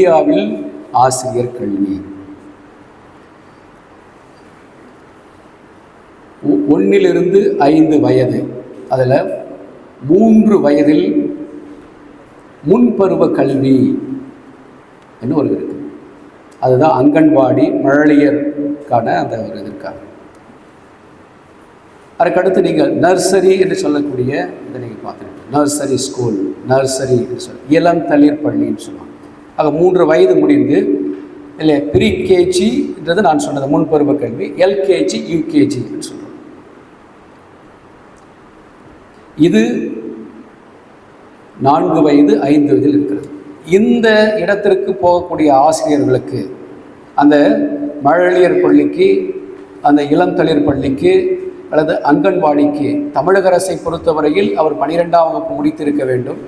இந்தியாவில் ஆசிரியர் கல்வி. ஒன்றிலிருந்து ஐந்து வயது அதில் மூன்று வயதில் முன்பருவ கல்வி என்று ஒரு இருக்கு. அதுதான் அங்கன்வாடி மழலையருக்கான அந்த ஒரு இது இருக்காங்க அதுக்கடுத்து நீங்கள் நர்சரி என்று சொல்லக்கூடிய இதை நீங்கள் பார்த்துருக்கீங்க நர்சரி ஸ்கூல் நர்சரி என்று சொல்ல இளம் தளிர் பள்ளின்னு சொல்லுவாங்க. ஆக மூன்று வயது முடிந்து இல்லை ப்ரீ கேஜின்றது நான் சொன்னது முன்பருவ கல்வி எல்கேஜி யூகேஜி சொல்கிறோம் இது நான்கு வயது ஐந்து வயதில் இருக்கிறது. இந்த இடத்திற்கு போகக்கூடிய ஆசிரியர்களுக்கு அந்த மழலியர் பள்ளிக்கு அந்த இளம் தளிர் பள்ளிக்கு அல்லது அங்கன்வாடிக்கு தமிழக அரசை பொறுத்தவரையில் அவர் பனிரெண்டாம் வகுப்பு முடித்திருக்க வேண்டும்.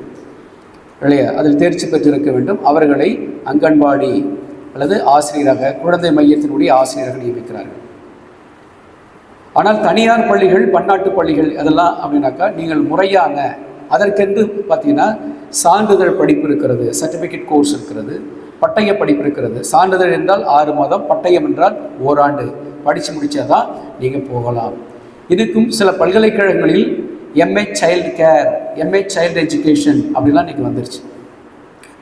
இல்லையா? அதில் தேர்ச்சி பெற்றிருக்க வேண்டும். அவர்களை அங்கன்வாடி அல்லது ஆசிரியராக குழந்தை மையத்தினுடைய ஆசிரியராக நியமிக்கிறார்கள். ஆனால் தனியார் பள்ளிகள் பன்னாட்டு பள்ளிகள் அதெல்லாம் அப்படின்னாக்கா நீங்கள் முறையான அதற்கென்று பார்த்தீங்கன்னா சான்றிதழ் படிப்பு இருக்கிறது சர்டிஃபிகேட் கோர்ஸ் இருக்கிறது பட்டய படிப்பு இருக்கிறது. சான்றிதழ் என்றால் ஆறு மாதம் பட்டயம் என்றால் ஓராண்டு. படித்து முடிச்சாதான் நீங்கள் போகலாம். இதுக்கும் சில பல்கலைக்கழகங்களில் MA child care MA child education அப்படிலாம் இன்றைக்கி வந்துருச்சு.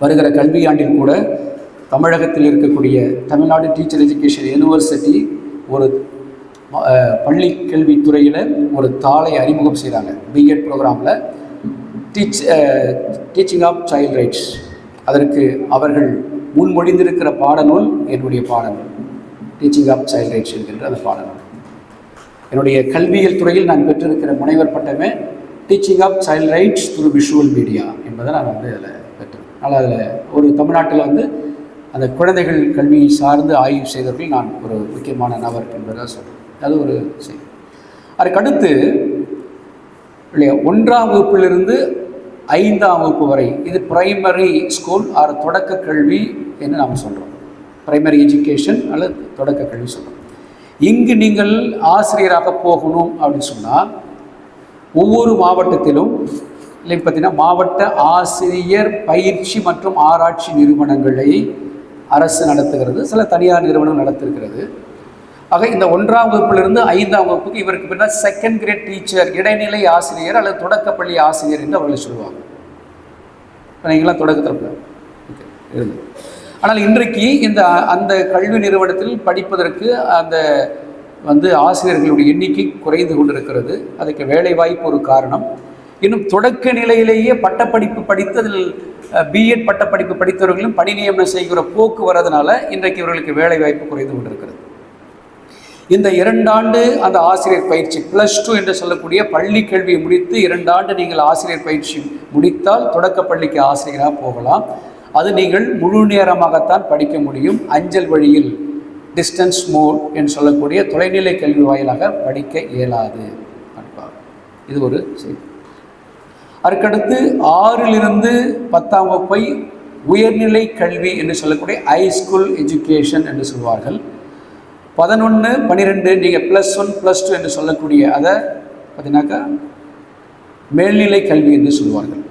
வருகிற கல்வியாண்டில் கூட தமிழகத்தில் இருக்கக்கூடிய தமிழ்நாடு டீச்சர் எஜுகேஷன் யூனிவர்சிட்டி ஒரு பள்ளி கல்வித்துறையில் ஒரு தாளை அறிமுகம் செய்கிறாங்க பிஎட் ப்ரோக்ராமில் teach teaching of child rights அதற்கு அவர்கள் முன்மொழிந்திருக்கிற பாடநூல் என்னுடைய பாடநூல். டீச்சிங் ஆஃப் சைல்ட் ரைட்ஸ் என்கின்ற அந்த பாடநூல். என்னுடைய கல்வியியல் துறையில் நான் பெற்றிருக்கிற முனைவர் பட்டமே teaching of child rights through visual media என்பதை நான் வந்து அதில் பெற்றேன் அதனால் அதில் ஒரு தமிழ்நாட்டில் வந்து அந்த குழந்தைகள் கல்வியை சார்ந்து ஆய்வு செய்தவர்கள் நான் ஒரு முக்கியமான நபர் என்பதாக சொல்கிறேன் அது ஒரு செய்தி. அதுக்கடுத்து இல்லையா ஒன்றாம் வகுப்பிலிருந்து ஐந்தாம் வகுப்பு வரை இது பிரைமரி ஸ்கூல் ஆர் தொடக்க கல்வி என்று நாம் சொல்கிறோம் பிரைமரி எஜுகேஷன் அல்லது தொடக்க கல்வி சொல்கிறோம் இங்கு நீங்கள் ஆசிரியராக போகணும் அப்படின்னு சொன்னால் ஒவ்வொரு மாவட்டத்திலும் இல்லை பார்த்தீங்கன்னா மாவட்ட ஆசிரியர் பயிற்சி மற்றும் ஆராய்ச்சி நிறுவனங்களை அரசு நடத்துகிறது. சில தனியார் நிறுவனம் நடத்திருக்கிறது. ஆக இந்த ஒன்றாம் வகுப்பிலிருந்து ஐந்தாம் வகுப்புக்கு இவருக்கு பின்னால் செகண்ட் கிரேட் டீச்சர் இடைநிலை ஆசிரியர் அல்லது தொடக்கப்பள்ளி ஆசிரியர் என்று அவர்களை சொல்லுவாங்க. இப்போ நீங்களாம் தொடக்கத்தில் இருந்து ஆனால் இன்றைக்கு இந்த அந்த கல்வி நிறுவனத்தில் படிப்பதற்கு அந்த வந்து ஆசிரியர்களுடைய எண்ணிக்கை குறைந்து கொண்டிருக்கிறது. அதுக்கு வேலைவாய்ப்பு ஒரு காரணம். இன்னும் தொடக்க நிலையிலேயே பட்டப்படிப்பு படித்ததில் பிஎட் பட்டப்படிப்பு படித்தவர்களும் பணி நியமனம் செய்கிற போக்கு வரதுனால இன்றைக்கு இவர்களுக்கு வேலைவாய்ப்பு குறைந்து கொண்டிருக்கிறது. இந்த இரண்டாண்டு அந்த ஆசிரியர் பயிற்சி ப்ளஸ் டூ என்று சொல்லக்கூடிய பள்ளி கல்வியை முடித்து இரண்டாண்டு நீங்கள் ஆசிரியர் பயிற்சி முடித்தால் தொடக்க பள்ளிக்கு ஆசிரியராக போகலாம். அது நீங்கள் முழு நேரமாகத்தான் படிக்க முடியும். அஞ்சல் வழியில் டிஸ்டன்ஸ் மோட் என்று சொல்லக்கூடிய தொலைநிலை கல்வி வாயிலாக படிக்க இயலாது. இது ஒரு செய்தி. அதற்கடுத்து ஆறிலிருந்து பத்தாம் வகுப்பை உயர்நிலை கல்வி என்று சொல்லக்கூடிய ஹைஸ்கூல் எஜுகேஷன் என்று சொல்வார்கள். பதினொன்று பன்னிரெண்டு நீங்கள் ப்ளஸ் ஒன் ப்ளஸ் டூ என்று சொல்லக்கூடிய அதை பார்த்தீங்கன்னாக்கா மேல்நிலை கல்வி என்று சொல்வார்கள்.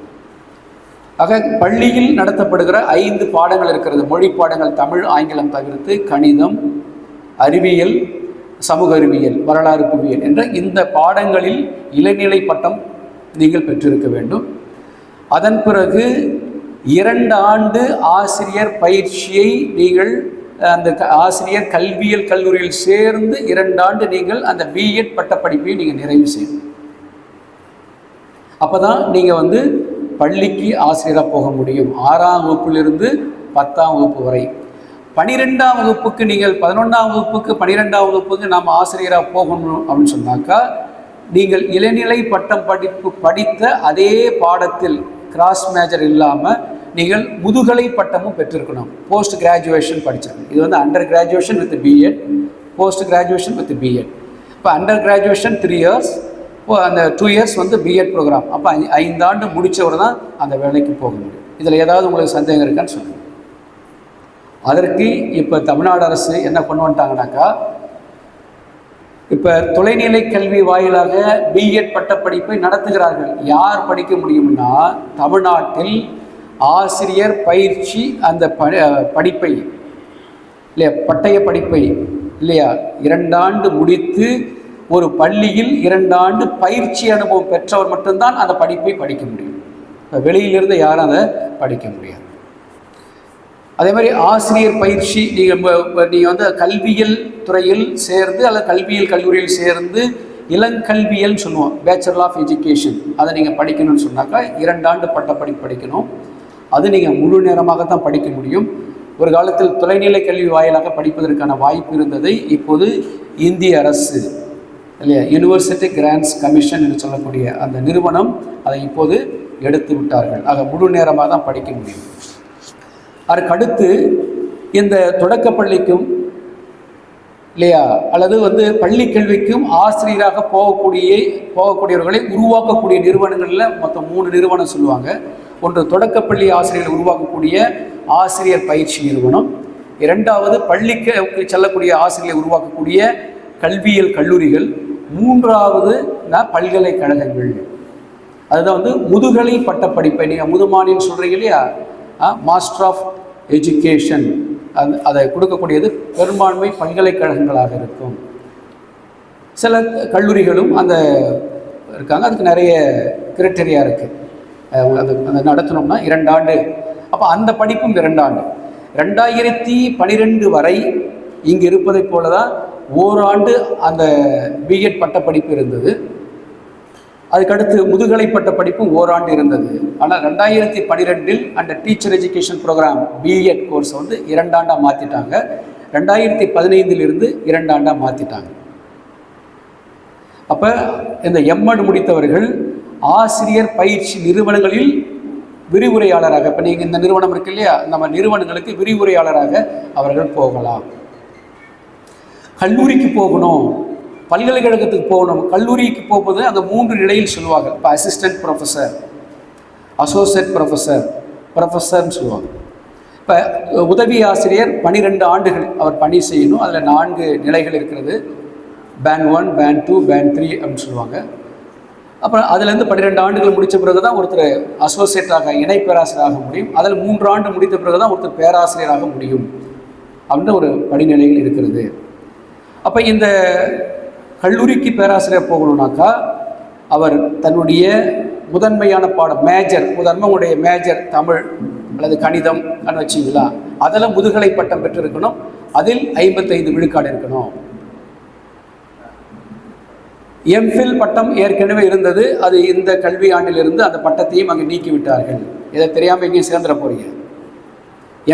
ஆக பள்ளியில் நடத்தப்படுகிற ஐந்து பாடங்கள் இருக்கிறது. மொழி பாடங்கள் தமிழ் ஆங்கிலம் தவிர்த்து கணிதம் அறிவியல் சமூக அறிவியல் வரலாறு புவியியல் என்ற இந்த பாடங்களில் இளநிலை பட்டம் நீங்கள் பெற்றிருக்க வேண்டும். அதன் பிறகு இரண்டு ஆண்டு ஆசிரியர் பயிற்சியை நீங்கள் அந்த க- ஆசிரியர் கல்வியியல் கல்லூரியில் சேர்ந்து இரண்டு ஆண்டு நீங்கள் அந்த பிஎட் பட்டப்படிப்பை நீங்கள் நிறைவு செய்யணும். அப்போ தான் நீங்கள் வந்து பள்ளிக்கு ஆசிரியராக போக முடியும். ஆறாம் வகுப்பிலிருந்து பத்தாம் வகுப்பு வரை. பனிரெண்டாம் வகுப்புக்கு நீங்கள் பதினொன்றாம் வகுப்புக்கு பன்னிரெண்டாம் வகுப்புக்கு நாம் ஆசிரியராக போகணும் அப்படின்னு சொன்னாக்கா நீங்கள் இளநிலை பட்டம் படிப்பு படித்த அதே பாடத்தில் கிராஸ் மேஜர் இல்லாமல் நீங்கள் முதுகலை பட்டமும் பெற்றிருக்கணும். போஸ்ட் கிராஜுவேஷன் படிச்சிருக்கணும். இது வந்து under graduation with BEd post graduation with BEd இப்போ அண்டர் கிராஜுவேஷன் த்ரீ இயர்ஸ் இப்போ அந்த டூ இயர்ஸ் வந்து பிஎட் ப்ரோக்ராம் அப்போ ஐ ஐந்தாண்டு முடித்தவர் தான் அந்த வேலைக்கு போக முடியும். இதில் ஏதாவது உங்களுக்கு சந்தேகம் இருக்கான்னு சொல்லுங்கள் அதற்கு இப்போ தமிழ்நாடு அரசு என்ன கொண்டு வந்துட்டாங்கனாக்கா இப்போ தொலைநிலை கல்வி வாயிலாக பிஎட் பட்டப்படிப்பை நடத்துகிறார்கள். யார் படிக்க முடியும்னா தமிழ்நாட்டில் ஆசிரியர் பயிற்சி அந்த ப படிப்பை இல்லையா பட்டய படிப்பை இல்லையா இரண்டாண்டு முடித்து ஒரு பள்ளியில் இரண்டாண்டு பயிற்சி அனுபவம் பெற்றவர் மட்டும்தான் அந்த படிப்பை படிக்க முடியும். இப்ப வெளியிலிருந்து யாரும் அதை படிக்க முடியாது. அதே மாதிரி ஆசிரியர் பயிற்சி நீங்கள் நீங்கள் வந்து கல்வியியல் துறையில் சேர்ந்து அல்லது கல்வியியல் கல்லூரியில் சேர்ந்து இளங்கல்வியல்னு சொல்லுவோம் பேச்சுலர் ஆஃப் எஜுகேஷன் அதை நீங்கள் படிக்கணும்னு சொன்னாக்கா இரண்டாண்டு பட்டப்படி படிக்கணும். அது நீங்கள் முழு நேரமாக தான் படிக்க முடியும். ஒரு காலத்தில் தொலைநிலை கல்வி வாயிலாக படிப்பதற்கான வாய்ப்பு இருந்ததை. இப்போது இந்திய அரசு இல்லையா? யூனிவர்சிட்டி கிராண்ட்ஸ் கமிஷன் என்று சொல்லக்கூடிய அந்த நிறுவனம் அதை இப்போது எடுத்து விட்டார்கள். ஆக முழு நேரமாக தான் படிக்க முடியும். அதற்கடுத்து இந்த தொடக்கப்பள்ளிக்கும் இல்லையா? அல்லது வந்து பள்ளி கல்விக்கும் ஆசிரியராக போகக்கூடிய போகக்கூடியவர்களை உருவாக்கக்கூடிய நிறுவனங்களில் மொத்தம் மூணு நிறுவனம் சொல்லுவாங்க. ஒன்று தொடக்கப்பள்ளி ஆசிரியர்கள் உருவாக்கக்கூடிய ஆசிரியர் பயிற்சி நிறுவனம். இரண்டாவது பள்ளிக்கு செல்லக்கூடிய ஆசிரியர்களை உருவாக்கக்கூடிய கல்வியியல் கல்லூரிகள். மூன்றாவது பல்கலைக்கழகங்கள். அதுதான் வந்து முதுகலை பட்டப்படிப்பை நீங்கள் முதுமானின்னு சொல்கிறீங்க இல்லையா? மாஸ்டர் ஆஃப் எஜுகேஷன் அது அதை கொடுக்கக்கூடியது பெரும்பான்மை பல்கலைக்கழகங்களாக இருக்கும். சில கல்லூரிகளும் அந்த இருக்காங்க. அதுக்கு நிறைய கிரைட்டரியா இருக்குது அது அந்த நடத்தினோம்னா இரண்டாண்டு அப்போ அந்த படிப்பும் இரண்டாண்டு ரெண்டாயிரத்தி பனிரெண்டு வரை இங்கே இருப்பதைப் போல தான் ஓராண்டு அந்த பிஎட் பட்டப்படிப்பு இருந்தது. அதுக்கடுத்து முதுகலை பட்ட படிப்பும் ஓராண்டு இருந்தது. ஆனால் ரெண்டாயிரத்தி பன்னிரெண்டில் அந்த teacher education program BEd course வந்து இரண்டாண்டாக மாற்றிட்டாங்க ரெண்டாயிரத்தி பதினைந்திலிருந்து இரண்டாண்டாக மாற்றிட்டாங்க அப்போ இந்த எம்எட் முடித்தவர்கள் ஆசிரியர் பயிற்சி நிறுவனங்களில் விரிவுரையாளராக இப்போ நீங்கள் இந்த நிறுவனம் இருக்கு இல்லையா? நம்ம நிறுவனங்களுக்கு விரிவுரையாளராக அவர்கள் போகலாம். கல்லூரிக்கு போகணும் பல்கலைக்கழகத்துக்கு போகணும். கல்லூரிக்கு போகும்போது அந்த மூன்று நிலையில் சொல்லுவாங்க. இப்போ அசிஸ்டன்ட் ப்ரொஃபஸர் அசோசியேட் ப்ரொஃபஸர் ப்ரொஃபஸர்னு சொல்லுவாங்க. இப்போ உதவி ஆசிரியர் பனிரெண்டு ஆண்டுகள் அவர் பணி செய்யணும். அதில் நான்கு நிலைகள் இருக்கிறது. பேன் ஒன் பேன் டூ பேன் த்ரீ அப்படின்னு சொல்லுவாங்க. அப்புறம் அதுலேருந்து பன்னிரெண்டு ஆண்டுகள் முடித்த பிறகு தான் ஒருத்தர் அசோசியேட்டாக இணை பேராசிரியராக முடியும். அதில் மூன்று ஆண்டு முடித்த பிறகு தான் ஒருத்தர் பேராசிரியராக முடியும். அப்படின்ற ஒரு படிநிலைகள் இருக்கிறது. அப்போ இந்த கல்லூரிக்கு பேராசிரியர் போகணுன்னாக்கா அவர் தன்னுடைய முதன்மையான பாடம் மேஜர் முதன்மையுடைய மேஜர் தமிழ் அல்லது கணிதம் வச்சிங்களா? அதில் முதுகலை பட்டம் பெற்றிருக்கணும். அதில் ஐம்பத்தைந்து விழுக்காடு இருக்கணும். எம்ஃபில் பட்டம் ஏற்கனவே இருந்தது. அது இந்த கல்வி ஆண்டிலிருந்து அந்த பட்டத்தையும் அங்கே நீக்கிவிட்டார்கள் இதை தெரியாமல் எங்கேயும் சேர்ந்துட போறீங்க.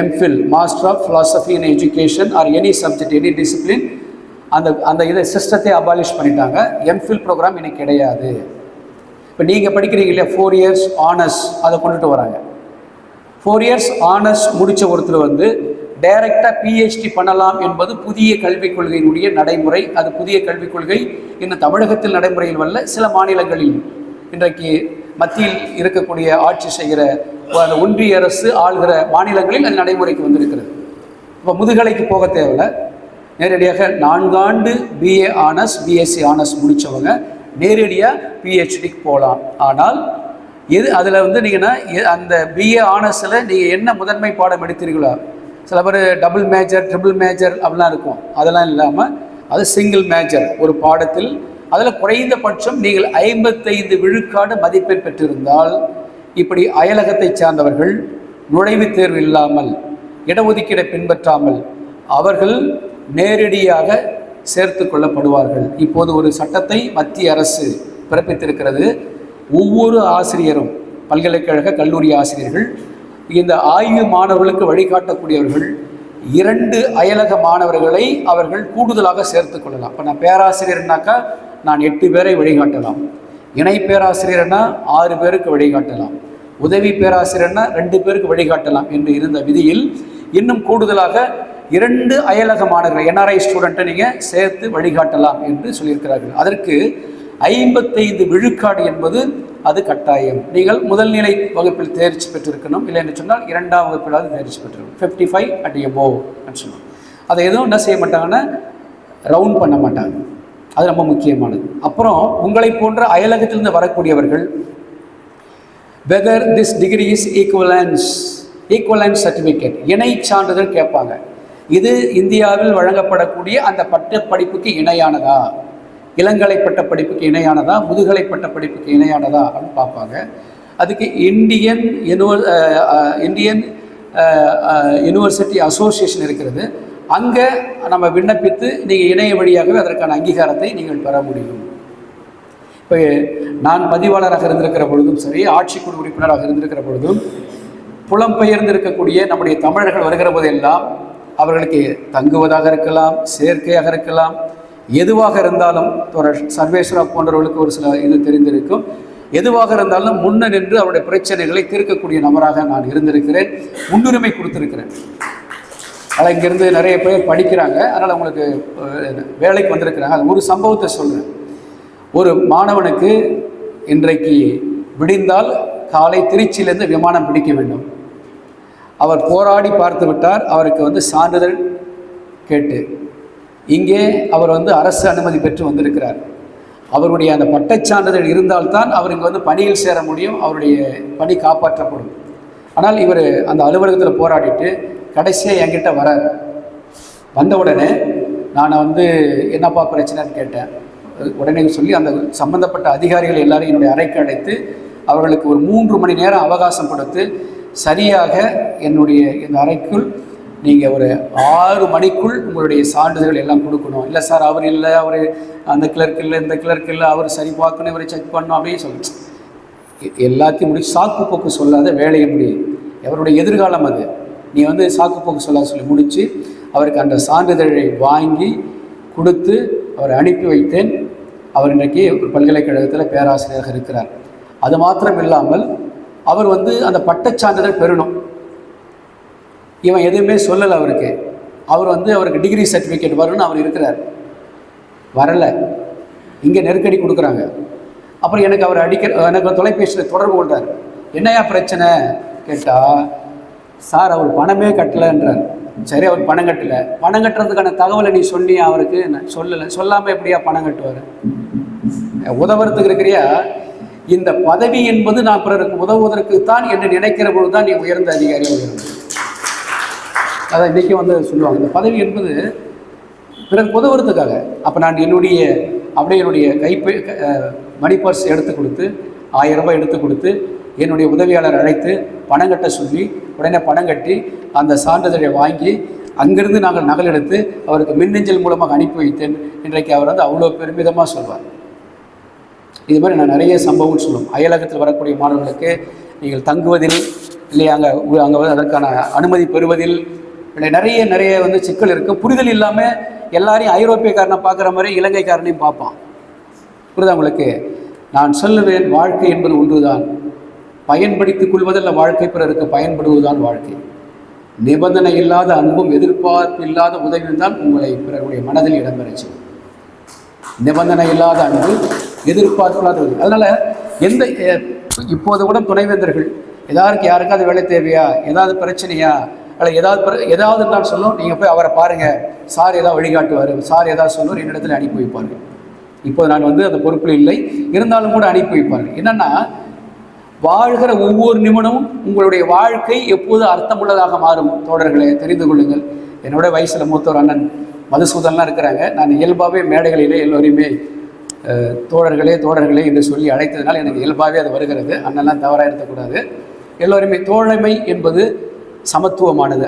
MPhil master of philosophy in education or any subject any discipline அந்த அந்த இதை சிஸ்டத்தை அபாலிஷ் பண்ணிட்டாங்க. எம்ஃபில் ப்ரோக்ராம் இன்னைக்கு கிடையாது. இப்போ நீங்கள் படிக்கிறீங்க இல்லையா? ஃபோர் இயர்ஸ் ஆனர்ஸ் அதை கொண்டுட்டு வராங்க. ஃபோர் இயர்ஸ் ஆனர்ஸ் முடித்த ஒருத்தர் வந்து டைரெக்டாக பிஹெச்டி பண்ணலாம் என்பது புதிய கல்விக் கொள்கையினுடைய நடைமுறை. அது புதிய கல்விக் கொள்கை இன்னும் தமிழகத்தில் நடைமுறையில் வல்ல சில மாநிலங்களில் இன்றைக்கு மத்தியில் இருக்கக்கூடிய ஆட்சி செய்கிற அந்த ஒன்றிய அரசு ஆள்கிற மாநிலங்களில் அது நடைமுறைக்கு வந்திருக்கிறது. இப்போ முதுகலைக்கு போக தேவையில்லை. நேரடியாக நான்காண்டு பிஏ ஆனர்ஸ் பிஎஸ்சி ஆனர்ஸ் முடித்தவங்க நேரடியாக பிஹெச்டிக்கு போகலாம் ஆனால் எது அதில் வந்து நீங்கன்னா அந்த பிஏ ஆனர்ஸில் நீங்கள் என்ன முதன்மை பாடம் எடுத்தீர்களோ சில பேர் டபுள் மேஜர் ட்ரிபிள் மேஜர் அப்படிலாம் இருக்கும். அதெல்லாம் இல்லாமல் அது சிங்கிள் மேஜர் ஒரு பாடத்தில் அதில் குறைந்தபட்சம் நீங்கள் ஐம்பத்தைந்து விழுக்காடு மதிப்பெண் பெற்றிருந்தால் இப்படி அயலகத்தை சார்ந்தவர்கள் நுழைவுத் தேர்வு இல்லாமல் இடஒதுக்கீடை பின்பற்றாமல் அவர்கள் நேரடியாக சேர்த்து கொள்ளப்படுவார்கள். இப்போது ஒரு சட்டத்தை மத்திய அரசு பிறப்பித்திருக்கிறது. ஒவ்வொரு ஆசிரியரும் பல்கலைக்கழக கல்லூரி ஆசிரியர்கள் இந்த ஆய்வு மாணவர்களுக்கு வழிகாட்டக்கூடியவர்கள் இரண்டு அயலக மாணவர்களை அவர்கள் கூடுதலாக சேர்த்து கொள்ளலாம். இப்போ நான் பேராசிரியர்னாக்கா நான் எட்டு பேரை வழிகாட்டலாம். இணை பேராசிரியர்னா ஆறு பேருக்கு வழிகாட்டலாம். உதவி பேராசிரியர்னா ரெண்டு பேருக்கு வழிகாட்டலாம் என்று இருந்த விதியில் இன்னும் கூடுதலாக இரண்டு அயலக மாணவர்கள் என்ஆர்ஐ ஸ்டூடெண்ட்டை நீங்கள் சேர்த்து வழிகாட்டலாம் என்று சொல்லியிருக்கிறார்கள். அதற்கு ஐம்பத்தைந்து விழுக்காடு என்பது அது கட்டாயம். நீங்கள் முதல் நிலை வகுப்பில் தேர்ச்சி பெற்றிருக்கணும். இல்லை என்று சொன்னால் இரண்டாம் வகுப்பிலாவது தேர்ச்சி பெற்றிருக்கணும். ஃபிஃப்டி ஃபைவ் அட் எபோ சொன்னோம் அதை எதுவும் என்ன செய்ய மாட்டாங்கன்னா ரவுண்ட் பண்ண மாட்டாங்க. அது ரொம்ப முக்கியமானது. அப்புறம் உங்களை போன்ற அயலகத்திலிருந்து வரக்கூடியவர்கள் whether this degree is equivalence equivalence certificate இணை சான்றிதழ் கேட்பாங்க. இது இந்தியாவில் வழங்கப்படக்கூடிய அந்த பட்ட படிப்புக்கு இணையானதா? இளங்கலை பட்ட படிப்புக்கு இணையானதா? முதுகலை பட்ட படிப்புக்கு இணையானதா? அப்படின்னு பார்ப்பாங்க. அதுக்கு Indian univer Indian university association இருக்கிறது. அங்கே நம்ம விண்ணப்பித்து நீங்கள் இணைய வழியாகவே அதற்கான அங்கீகாரத்தை நீங்கள் பெற முடியும். இப்போ நான் பதிவாளராக இருந்திருக்கிற பொழுதும் சரி ஆட்சிக்குழு உறுப்பினராக இருந்திருக்கிற பொழுதும் புலம்பெயர்ந்திருக்கக்கூடிய நம்முடைய தமிழர்கள் வருகிற போதெல்லாம் அவர்களுக்கு தங்குவதாக இருக்கலாம் சேர்க்கையாக இருக்கலாம் எதுவாக இருந்தாலும் சர்வேஸ்வரா போன்றவர்களுக்கு ஒரு சில இது தெரிந்திருக்கும். எதுவாக இருந்தாலும் முன்ன நின்று அவருடைய பிரச்சனைகளை தீர்க்கக்கூடிய நபராக நான் இருந்திருக்கிறேன் முன்னுரிமை கொடுத்திருக்கிறேன். அதை இங்கேருந்து நிறைய பேர் படிக்கிறாங்க அதனால் அவங்களுக்கு வேலைக்கு வந்திருக்கிறாங்க. அது ஒரு சம்பவத்தை சொல்கிறேன் ஒரு மாணவனுக்கு இன்றைக்கு விடிந்தால் காலை திருச்சியிலேருந்து விமானம் பிடிக்க வேண்டும். அவர் போராடி பார்த்து விட்டார். அவருக்கு வந்து சான்றிதழ் கேட்டு இங்கே அவர் வந்து அரசு அனுமதி பெற்று வந்திருக்கிறார். அவருடைய அந்த பட்டச் சான்றிதழ் இருந்தால்தான் அவர் இங்கே வந்து பணியில் சேர முடியும் அவருடைய பணி காப்பாற்றப்படும். ஆனால் இவர் அந்த அலுவலகத்தில் போராடிட்டு கடைசியாக என்கிட்ட வரார். வந்த உடனே நான் வந்து என்னப்பா பிரச்சனைன்னு கேட்டேன். உடனே சொல்லி அந்த சம்மந்தப்பட்ட அதிகாரிகள் எல்லாரும் என்னுடைய அறைக்கு அழைத்து அவர்களுக்கு ஒரு மூன்று மணி நேரம் அவகாசம் கொடுத்து சரியாக என்னுடைய இந்த அறைக்குள் நீங்கள் ஒரு ஆறு மணிக்குள் உங்களுடைய சான்றிதழ்கள் எல்லாம் கொடுக்கணும். இல்லை சார் அவர் இல்லை அவர் அந்த கிளர்க் இல்லை இந்த கிளர்க் இல்லை அவர் சரி பார்க்கணும் இவரை செக் பண்ணணும் அப்படின்னு சொல்லி எல்லாத்தையும் முடிச்சு சாக்கு போக்கு சொல்லாத வேலையை முடி அவருடைய எதிர்காலம் அது? நீ வந்து சாக்கு போக்கு சொல்லாத சொல்லி முடித்து அவருக்கு அந்த சான்றிதழை வாங்கி கொடுத்து அவரை அனுப்பி வைத்தேன். அவர் இன்றைக்கு ஒரு பல்கலைக்கழகத்தில் பேராசிரியராக இருக்கிறார். அது மாத்திரம் இல்லாமல் அவர் வந்து அந்த பட்டச்சான்றிதழ் பெறணும். இவன் எதுவுமே சொல்லலை அவருக்கு அவர் வந்து அவருக்கு டிகிரி சர்டிஃபிகேட் வரும்னு அவர் இருக்கிறார். வரலை. இங்கே நெருக்கடி கொடுக்குறாங்க. அப்புறம் எனக்கு அவர் அடிக்க எனக்கு தொலைபேசியில் தொடர்பு கொள்கிறார் என்னையா பிரச்சனை? கேட்டால் சார் அவர் பணமே கட்டலைன்றார். சரி அவர் பணம் கட்டலை. பணம் கட்டுறதுக்கான தகவலை நீ சொன்னியா அவருக்கு? நான் சொல்லலை. சொல்லாமல் எப்படியா பணம் கட்டுவார்? உதவுறதுக்கு இருக்கிறியா? இந்த பதவி என்பது நான் பிறருக்கு உதவுவதற்கு தான் என்று நினைக்கிற பொழுது தான் நீ உயர்ந்த அதிகாரி உயர்ந்த. அதான் இன்றைக்கும் வந்து சொல்லுவாங்க இந்த பதவி என்பது பிறருக்கு உதவுறதுக்காக. அப்போ நான் என்னுடைய அப்படியே என்னுடைய கைப்பை மணி பர்ஸ் எடுத்து கொடுத்து ஆயிரம் ரூபாய் எடுத்து கொடுத்து என்னுடைய உதவியாளர் அழைத்து பணம் கட்ட சொல்லி உடனே பணம் கட்டி அந்த சான்றிதழை வாங்கி அங்கிருந்து நாங்கள் நகல் எடுத்து அவருக்கு மின்னஞ்சல் மூலமாக அனுப்பி வைத்தேன். இன்றைக்கு அவர் வந்து அவ்வளோ பெருமிதமாக சொல்வார். இது மாதிரி நான் நிறைய சம்பவம் சொல்லும். அயலகத்தில் வரக்கூடிய மாணவர்களுக்கு நீங்கள் தங்குவதில் இல்லை அங்கே அங்கே வந்து அதற்கான அனுமதி பெறுவதில் இல்லை நிறைய நிறைய வந்து சிக்கல் இருக்குது புரிதல் இல்லாமல் எல்லாரையும் ஐரோப்பியக்காரனை பார்க்குற மாதிரி இலங்கைக்காரனையும் பார்ப்பான். புரியுதா உங்களுக்கு? நான் சொல்லுவேன் வாழ்க்கை என்பது ஒன்றுதான். பயன்படுத்திக் கொள்வதல்ல வாழ்க்கை பிறருக்கு பயன்படுவதுதான் வாழ்க்கை. நிபந்தனை இல்லாத அன்பும் எதிர்பார்ப்பு இல்லாத உதவியும் தான் உங்களை பிறருடைய மனதில் இடம்பெறச்சு நிபந்தனை இல்லாத அன்பு எதிர்பார்ப்பில்லாத அதனால் எந்த இப்போது கூட துணைவேந்தர்கள் ஏதாவது யாருக்காவது வேலை தேவையா? ஏதாவது பிரச்சனையா? அல்ல ஏதாவது பிர- ஏதாவது நான் சொல்லும் நீங்கள் போய் அவரை பாருங்கள் சார் ஏதாவது வழிகாட்டுவார். சார் ஏதாவது சொல்லுவார் என்னிடத்தில் அனுப்பி வைப்பார்கள் இப்போது நான் வந்து அந்த பொறுப்பில் இல்லை. இருந்தாலும் கூட அனுப்பி வைப்பார்கள் என்னென்னா வாழ்கிற ஒவ்வொரு நிமிடமும் உங்களுடைய வாழ்க்கை எப்போது அர்த்தமுள்ளதாக மாறும்? தோழர்களே தெரிந்து கொள்ளுங்கள். என்னோட வயசில் மூத்தோர் அண்ணன் மதுசூதன்லாம் இருக்கிறாங்க. நான் இயல்பாகவே மேடைகளிலே எல்லோரையுமே தோழர்களே தோழர்களே என்று சொல்லி அழைத்ததினால் எனக்கு இயல்பாகவே அது வருகிறது. அண்ணெல்லாம் தவறாக இருக்கக்கூடாது எல்லோருமே தோழமை என்பது சமத்துவமானது.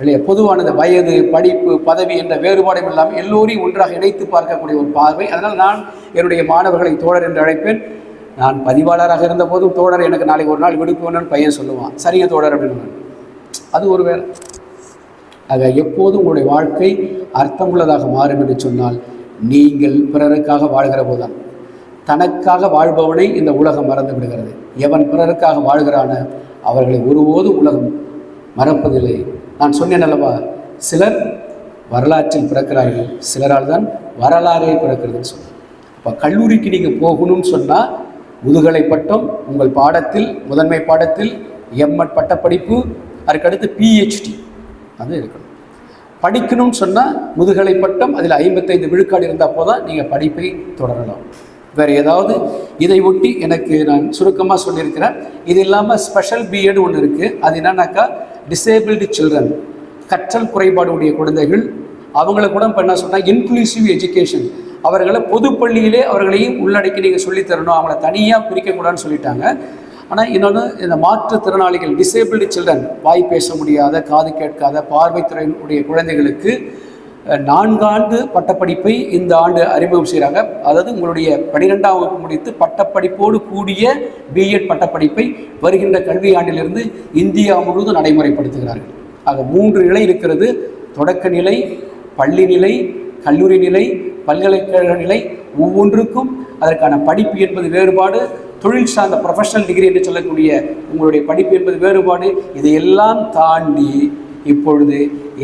இல்லையா? பொதுவானது. வயது படிப்பு பதவி என்ற வேறுபாடும் இல்லாமல் எல்லோரையும் ஒன்றாக இணைத்து பார்க்கக்கூடிய ஒரு பார்வை. அதனால் நான் என்னுடைய மாணவர்களை தோழர் என்று அழைப்பேன். நான் பதிவாளராக இருந்தபோதும் தோழர் எனக்கு நாளைக்கு ஒரு நாள் விடுப்பு வேணும்னு பையன் சொல்லுவான். சரிங்க தோழர் அப்படின்னு அது ஒரு வேலை. ஆக எப்போதும் உங்களுடைய வாழ்க்கை அர்த்தமுள்ளதாக மாறும் என்று சொன்னால் நீங்கள் பிறருக்காக வாழ்கிற போதுதான். தனக்காக வாழ்பவனை இந்த உலகம் மறந்து விடுகிறது. எவன் பிறருக்காக வாழ்கிறான அவர்களை ஒருபோதும் உலகம் மறப்பதில்லை. நான் சொன்னேன் அல்லவா சிலர் வரலாற்றில் பிறக்கிறார்கள் சிலரால் தான் வரலாறே பிறக்கிறதுன்னு சொன்னேன். அப்போ கல்லூரிக்கு நீங்கள் போகணும்னு சொன்னால் முதுகலை பட்டம் உங்கள் பாடத்தில் முதன்மை பாடத்தில் எம்எட் பட்டப்படிப்பு அதுக்கடுத்து பிஹெச்டி அது இருக்கணும். படிக்கணும்னு சொன்னால் முதுகலை பட்டம் அதில் ஐம்பத்தைந்து விழுக்காடு இருந்தால் போதான் நீங்கள் படிப்பை தொடரலாம். வேறு ஏதாவது இதை ஒட்டி எனக்கு நான் சுருக்கமாக சொல்லியிருக்கிறேன். இது இல்லாமல் ஸ்பெஷல் பிஎட் ஒன்று இருக்குது அது என்னன்னாக்கா டிசேபிள்டு சில்ட்ரன் கற்றல் குறைபாடுடைய குழந்தைகள் அவங்கள கூட இப்போ என்ன சொன்னால் இன்க்ளூசிவ் எஜுகேஷன் அவர்களை பொதுப்பள்ளியிலே அவர்களையும் உள்ளடக்கி நீங்கள் சொல்லித் தரணும் அவங்கள தனியாக பிரிக்கக்கூடாதுன்னு சொல்லிட்டாங்க. ஆனால் இன்னொன்று இந்த மாற்றுத்திறனாளிகள் டிசேபிள்டு சில்ட்ரன் வாய் பேச முடியாத காது கேட்காத பார்வைத்திறனுடைய குழந்தைகளுக்கு நான்காண்டு பட்டப்படிப்பை இந்த ஆண்டு அறிமுகம் செய்கிறாங்க அதாவது உங்களுடைய பனிரெண்டாம் வகுப்பு முடித்து பட்டப்படிப்போடு கூடிய பிஎட் பட்டப்படிப்பை வருகின்ற கல்வி ஆண்டிலிருந்து இந்தியா முழுவதும் நடைமுறைப்படுத்துகிறார்கள். ஆக மூன்று நிலை இருக்கிறது. தொடக்க நிலை பள்ளி நிலை கல்லூரி நிலை பல்கலைக்கழக நிலை ஒவ்வொன்றுக்கும் அதற்கான படிப்பு என்பது வேறுபாடு தொழில் சார்ந்த ப்ரொஃபஷனல் டிகிரி என்று சொல்லக்கூடிய உங்களுடைய படிப்பு என்பது வேறுபாடு. இதையெல்லாம் தாண்டி இப்பொழுது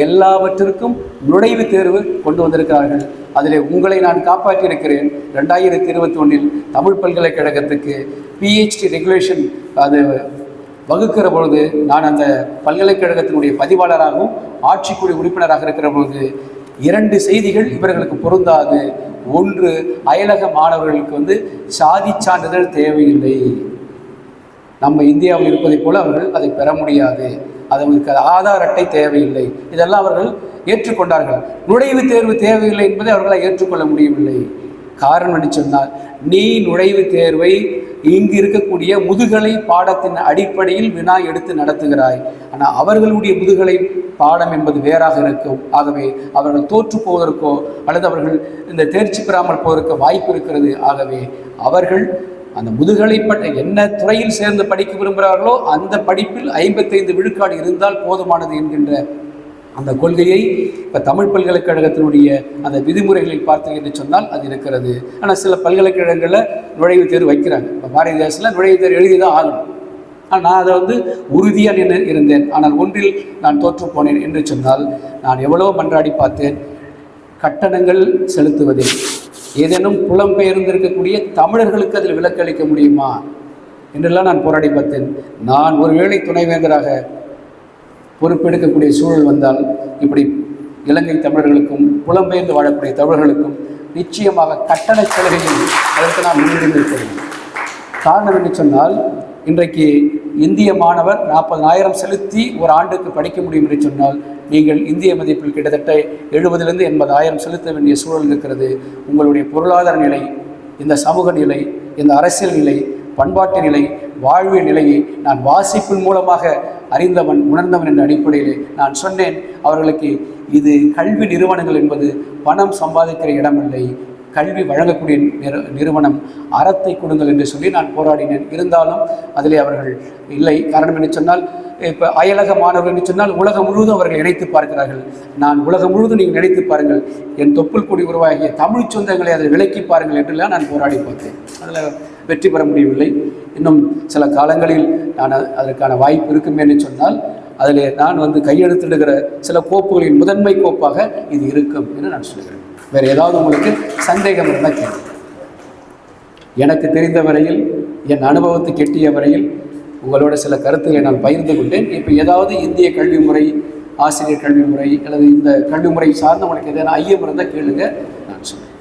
எல்லாவற்றிற்கும் நுழைவுத் தேர்வு கொண்டு வந்திருக்கிறார்கள். அதில் உங்களை நான் காப்பாற்றியிருக்கிறேன். ரெண்டாயிரத்தி இருபத்தி ஒன்றில் தமிழ் பல்கலைக்கழகத்துக்கு பிஹெச்டி ரெகுலேஷன் அது வகுக்கிற பொழுது நான் அந்த பல்கலைக்கழகத்தினுடைய பதிவாளராகவும் ஆட்சிக்குழு உறுப்பினராக இருக்கிற பொழுது இரண்டு செய்திகள் இவர்களுக்கு பொருந்தாது. ஒன்று அயலக மாணவர்களுக்கு வந்து சாதி சான்றிதழ் தேவையில்லை. நம்ம இந்தியாவில் இருப்பதைப் போல அவர்கள் அதை பெற முடியாது. அதற்கு ஆதார் அட்டை தேவையில்லை. இதெல்லாம் அவர்கள் ஏற்றுக்கொண்டார்கள். நுழைவுத் தேர்வு தேவையில்லை என்பதை அவர்களால் ஏற்றுக்கொள்ள முடியவில்லை. காரணம் என்று சொன்னால் நீ நுழைவுத் தேர்வை இங்கு இருக்கக்கூடிய முதுகலை பாடத்தின் அடிப்படையில் வினா எடுத்து நடத்துகிறாய். ஆனால் அவர்களுடைய முதுகலை பாடம் என்பது வேறாக இருக்கும். ஆகவே அவர்கள் தோற்று போவதற்கோ அல்லது அவர்கள் இந்த தேர்ச்சி பெறாமல் போவதற்கு வாய்ப்பு இருக்கிறது. ஆகவே அவர்கள் அந்த முதுகலை பட்ட என்ன துறையில் சேர்ந்து படிக்க விரும்புகிறார்களோ அந்த படிப்பில் ஐம்பத்தைந்து விழுக்காடு இருந்தால் போதுமானது என்கின்ற அந்த கொள்கையை இப்போ தமிழ் பல்கலைக்கழகத்தினுடைய அந்த விதிமுறைகளில் பார்த்தீங்க என்று சொன்னால் அது இருக்கிறது. ஆனால் சில பல்கலைக்கழகங்களில் நுழைவுத் தேர்வு வைக்கிறாங்க. இப்போ பாரதிதாசில் நுழைவுத் தேர்வு எழுதி தான் ஆகணும். ஆனால் நான் அதை வந்து உறுதியாக நின்று இருந்தேன். ஆனால் ஒன்றில் நான் தோற்று போனேன் என்று சொன்னால் நான் எவ்வளோ மன்றாடி பார்த்தேன். கட்டணங்கள் செலுத்துவதில் ஏதேனும் புலம்பெயர்ந்திருக்கக்கூடிய தமிழர்களுக்கு அதில் விலக்களிக்க முடியுமா? என்றெல்லாம் நான் போராடி பார்த்தேன். நான் ஒருவேளை துணைவேந்தராக பொறுப்பெடுக்கக்கூடிய சூழல் வந்தால் இப்படி இலங்கை தமிழர்களுக்கும் புலம்பெயர்ந்து வாழக்கூடிய தமிழர்களுக்கும் நிச்சயமாக கட்டண சலுகையில் அதற்கு நாம் முன்னிருந்திருக்கிறேன் காரணம் என்று சொன்னால் இன்றைக்கு இந்திய மாணவர் நாற்பதாயிரம் செலுத்தி ஒரு ஆண்டுக்கு படிக்க முடியும் என்று சொன்னால் நீங்கள் இந்திய மதிப்பில் கிட்டத்தட்ட எழுபதிலிருந்து எண்பதாயிரம் செலுத்த வேண்டிய சூழல் இருக்கிறது. உங்களுடைய பொருளாதார நிலை இந்த சமூக நிலை இந்த அரசியல் நிலை பண்பாட்டு நிலை வாழ்வு நிலையை நான் வாசிப்பின் மூலமாக அறிந்தவன் உணர்ந்தவன் என்ற அடிப்படையிலே நான் சொன்னேன். அவர்களுக்கு இது கல்வி நிறுவனங்கள் என்பது பணம் சம்பாதிக்கிற இடமில்லை. கல்வி வழங்கக்கூடிய நிறு நிறுவனம் அறத்தை கொடுங்கள் என்று சொல்லி நான் போராடினேன். இருந்தாலும் அதிலே அவர்கள் இல்லை. காரணம் என்று சொன்னால் இப்போ அயலக மாணவர்கள் என்று சொன்னால் உலகம் முழுவதும் அவர்கள் நினைத்து பார்க்கிறார்கள். நான் உலகம் முழுவதும் நீங்கள் நினைத்து பாருங்கள். என் தொப்புள் கொடி உருவாகிய தமிழ் சொந்தங்களை அதை விலக்கி பாருங்கள் என்றுலாம் நான் போராடி பார்த்தேன். அதில் வெற்றி பெற முடியவில்லை. இன்னும் சில காலங்களில் நான் அதற்கான வாய்ப்பு இருக்கும் என்று சொன்னால் அதில் நான் வந்து கையெழுத்திடுகிற சில கோப்புகளின் முதன்மை கோப்பாக இது இருக்கும் என்று நான் சொல்கிறேன் வேறு ஏதாவது உங்களுக்கு சந்தேகம் இருந்தால் கேள்வி எனக்கு தெரிந்த வரையில் என் அனுபவத்தை கெட்டிய வரையில் உங்களோட சில கருத்துக்களை நான் பகிர்ந்து கொண்டேன். இப்போ ஏதாவது இந்திய கல்வி முறை ஆசிரியர் கல்வி முறை அல்லது இந்த கல்வி முறை சார்ந்த உங்களுக்கு எதனா ஐயம் இருந்தால் கேளுங்க. நான் சொல்கிறேன்